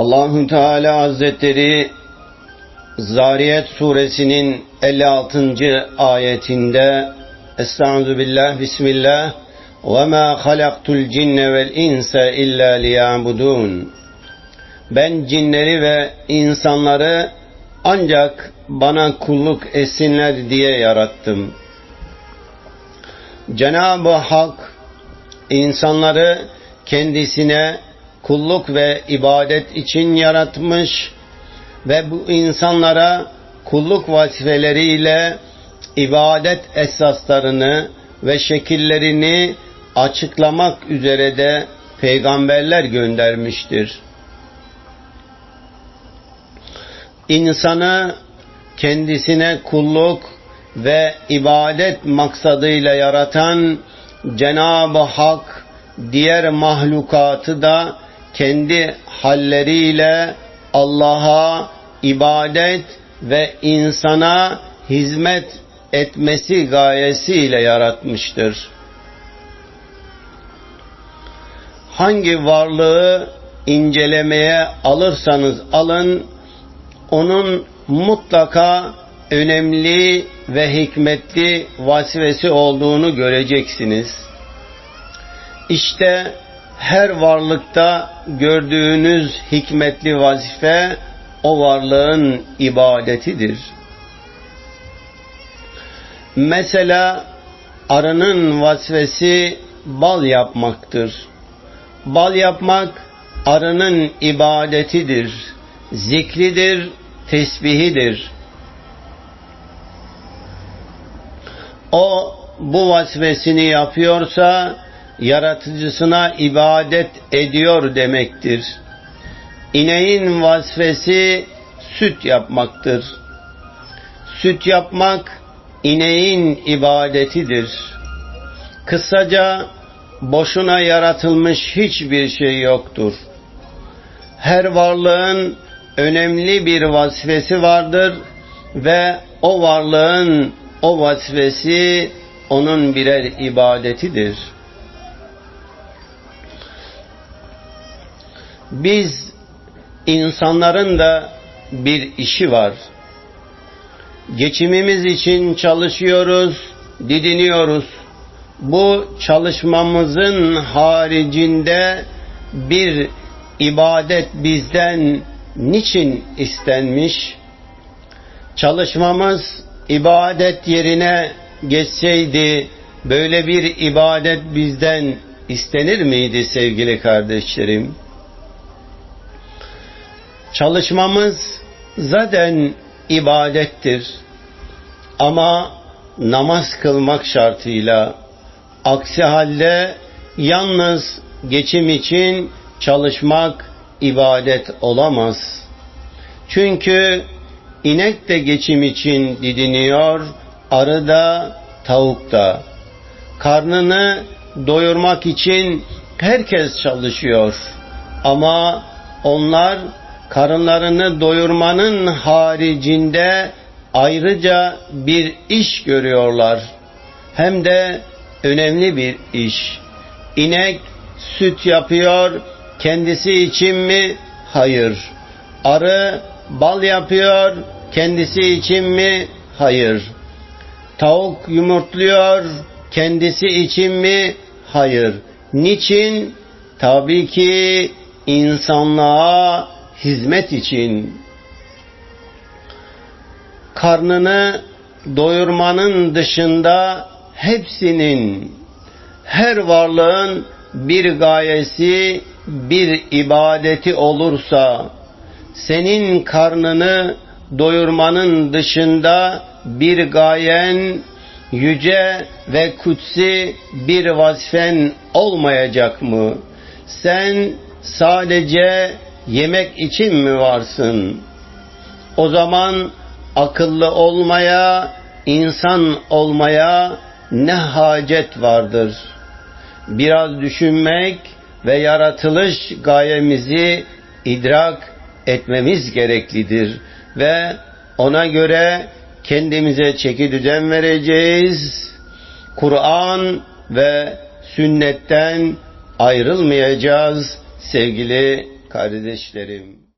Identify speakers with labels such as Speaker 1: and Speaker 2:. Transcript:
Speaker 1: Allahu Teala Hazretleri Zariyet suresinin 56. ayetinde Estaizu billah bismillah ve ma halaktul cinne vel insa illa liya'budun Ben cinleri ve insanları ancak bana kulluk etsinler diye yarattım. Cenab-ı Hak insanları kendisine kulluk ve ibadet için yaratmış ve bu insanlara kulluk vazifeleriyle ibadet esaslarını ve şekillerini açıklamak üzere de peygamberler göndermiştir. İnsanı kendisine kulluk ve ibadet maksadıyla yaratan Cenab-ı Hak diğer mahlukatı da kendi halleriyle Allah'a ibadet ve insana hizmet etmesi gayesiyle yaratmıştır. Hangi varlığı incelemeye alırsanız alın, onun mutlaka önemli ve hikmetli vazifesi olduğunu göreceksiniz. İşte her varlıkta gördüğünüz hikmetli vazife o varlığın ibadetidir. Mesela arının vazifesi bal yapmaktır. Bal yapmak arının ibadetidir, zikridir, tesbihidir. O bu vazifesini yapıyorsa yaratıcısına ibadet ediyor demektir. İneğin vazifesi süt yapmaktır. Süt yapmak ineğin ibadetidir. Kısaca boşuna yaratılmış hiçbir şey yoktur. Her varlığın önemli bir vazifesi vardır ve o varlığın o vazifesi onun birer ibadetidir. Biz insanların da bir işi var. Geçimimiz için çalışıyoruz, didiniyoruz. Bu çalışmamızın haricinde bir ibadet bizden niçin istenmiş? Çalışmamız ibadet yerine geçseydi böyle bir ibadet bizden istenir miydi sevgili kardeşlerim? Çalışmamız zaten ibadettir. Ama namaz kılmak şartıyla aksi halde yalnız geçim için çalışmak ibadet olamaz. Çünkü inek de geçim için didiniyor, arı da, tavuk da. Karnını doyurmak için herkes çalışıyor. Ama onlar karınlarını doyurmanın haricinde ayrıca bir iş görüyorlar. Hem de önemli bir iş. İnek süt yapıyor, kendisi için mi? Hayır. Arı bal yapıyor, kendisi için mi? Hayır. Tavuk yumurtluyor, kendisi için mi? Hayır. Niçin? Tabii ki insanlığa hizmet için karnını doyurmanın dışında hepsinin her varlığın bir gayesi, bir ibadeti olursa senin karnını doyurmanın dışında bir gayen, yüce ve kutsi bir vazifen olmayacak mı? Sen sadece yemek için mi varsın? O zaman akıllı olmaya, insan olmaya ne hacet vardır? Biraz düşünmek ve yaratılış gayemizi idrak etmemiz gereklidir ve ona göre kendimize çeki düzen vereceğiz. Kur'an ve sünnetten ayrılmayacağız sevgili kardeşlerim.